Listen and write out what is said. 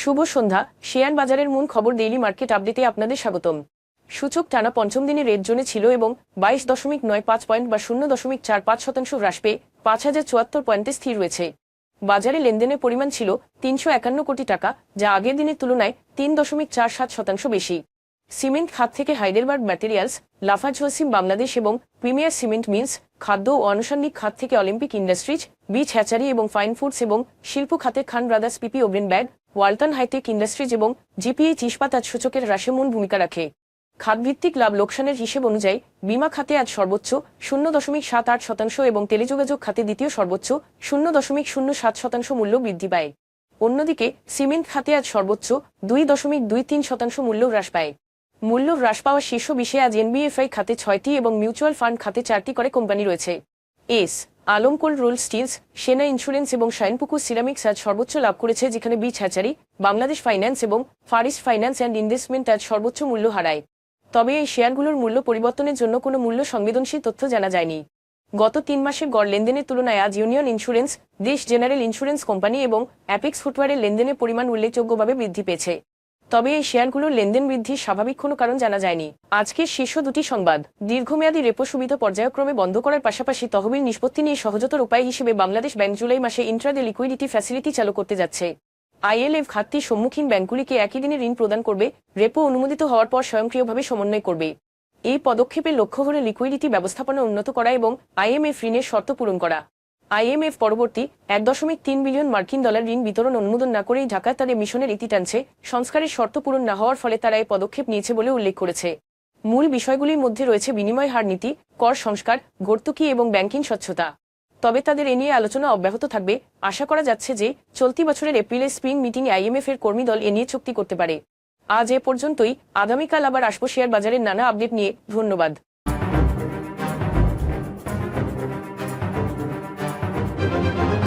শুভ সন্ধ্যা। Share বাজারের মূল খবর ডেইলি মার্কেট আপডেটে আপনাদের স্বাগতম। সূচক টানা পঞ্চম দিনে রেড জোনে ছিল এবং বাইশ দশমিক নয় পাঁচ পয়েন্ট বা শূন্য দশমিক চার পাঁচ শতাংশ হ্রাস পেয়ে পাঁচ হাজার চুয়াত্তর পয়েন্টে স্থির রয়েছে। বাজারে লেনদেনের পরিমাণ ছিল তিনশো একান্ন কোটি টাকা, যা আগের দিনের তুলনায় তিন দশমিক চার সাত শতাংশ বেশি। সিমেন্ট খাত থেকে হাইডেলবার্গ ম্যাটেরিয়ালস, লাফাজ ওয়াসিম বাংলাদেশ এবং প্রিমিয়ার সিমেন্ট মিলস, খাদ্য ও আনুষঙ্গিক খাত থেকে অলিম্পিক ইন্ডাস্ট্রিজ বিচ হ্যাচারি এবং ফাইন ফুডস এবং শিল্প খাতে Khan Brothers PP Woven Bag, Walton Hitech Industries এবং জিপিএইচ ইস্পাত আজ সূচকের হ্রাসে মূল ভূমিকা রাখে। খাতভিত্তিক লাভ লোকসানের হিসেব অনুযায়ী বিমা খাতে আজ সর্বোচ্চ শূন্য দশমিক সাত আট শতাংশ এবং টেলিযোগাযোগ খাতে দ্বিতীয় সর্বোচ্চ শূন্য দশমিক শূন্য সাত শতাংশ মূল্য বৃদ্ধি পায়। অন্যদিকে, সিমেন্ট খাতে আজ সর্বোচ্চ দুই দশমিক দুই তিন শতাংশ মূল্য হ্রাস পায়। মূল্য হ্রাস পাওয়া শীর্ষ বিষয়ে আজ এনবিএফআই খাতে ছয়টি এবং মিউচুয়াল ফান্ড খাতে চারটি করে কোম্পানি রয়েছে। S আলমকোল roll steels, Sena insurance এবং শাইনপুকুর সিরামিক্স আজ সর্বোচ্চ লাভ করেছে, যেখানে বিচ হ্যাচারি, বাংলাদেশ ফাইন্যান্স এবং ফারিস্ট ফাইন্যান্স অ্যান্ড ইনভেস্টমেন্ট আজ সর্বোচ্চ মূল্য হারায়। তবে এই শেয়ারগুলোর মূল্য পরিবর্তনের জন্য কোনো মূল্য সংবেদনশীল তথ্য জানা যায়নি। গত তিন মাসের গড় লেনদেনের তুলনায় আজ Union Insurance, Desh General Insurance Company এবং অ্যাপেক্স ফুটওয়ারের লেনদেনের পরিমাণ উল্লেখযোগ্যভাবে বৃদ্ধি পেয়েছে। তবে এই শেয়ারগুলোর লেনদেন বৃদ্ধির স্বাভাবিক কোনো কারণ জানা যায়নি। আজকের শীর্ষ দুটি সংবাদ। দীর্ঘমেয়াদী রেপো সুবিধা পর্যায়ক্রমে বন্ধ করার পাশাপাশি তহবিল নিষ্পত্তি নিয়ে সহজতর উপায় হিসেবে বাংলাদেশ ব্যাংক জুলাই মাসে ইন্ট্রাডে লিকুইডিটি ফ্যাসিলিটি চালু করতে যাচ্ছে। আইএলএফ খাতটি সম্মুখীন ব্যাংকগুলিকে একই দিনে ঋণ প্রদান করবে রেপো অনুমোদিত হওয়ার পর স্বয়ংক্রিয়ভাবে সমন্বয় করবে। এই পদক্ষেপের লক্ষ্য হল লিকুইডিটি ব্যবস্থাপনা উন্নত করা এবং আইএমএফ ঋণের শর্ত পূরণ করা। আইএমএফ পরবর্তী এক দশমিক তিন বিলিয়ন মার্কিন ডলার ঋণ বিতরণ অনুমোদন না করেই ঢাকায় তাদের মিশনের ইতি টানছে। সংস্কারের শর্ত পূরণ না হওয়ার ফলে তারা এই পদক্ষেপ নিয়েছে বলে উল্লেখ করেছে। মূল বিষয়গুলির মধ্যে রয়েছে বিনিময় হার নীতি, কর সংস্কার ভর্তুকি এবং ব্যাংকিং স্বচ্ছতা। তবে তাদের এ নিয়ে আলোচনা অব্যাহত থাকবে। আশা করা যাচ্ছে যে চলতি বছরের এপ্রিলের স্প্রিং মিটিংয়ে আইএমএফ এর কর্মী দল এ নিয়ে চুক্তি করতে পারে। আজ এ পর্যন্তই। আগামীকাল আবার আসব শেয়ার বাজারের নানা আপডেট নিয়ে। ধন্যবাদ।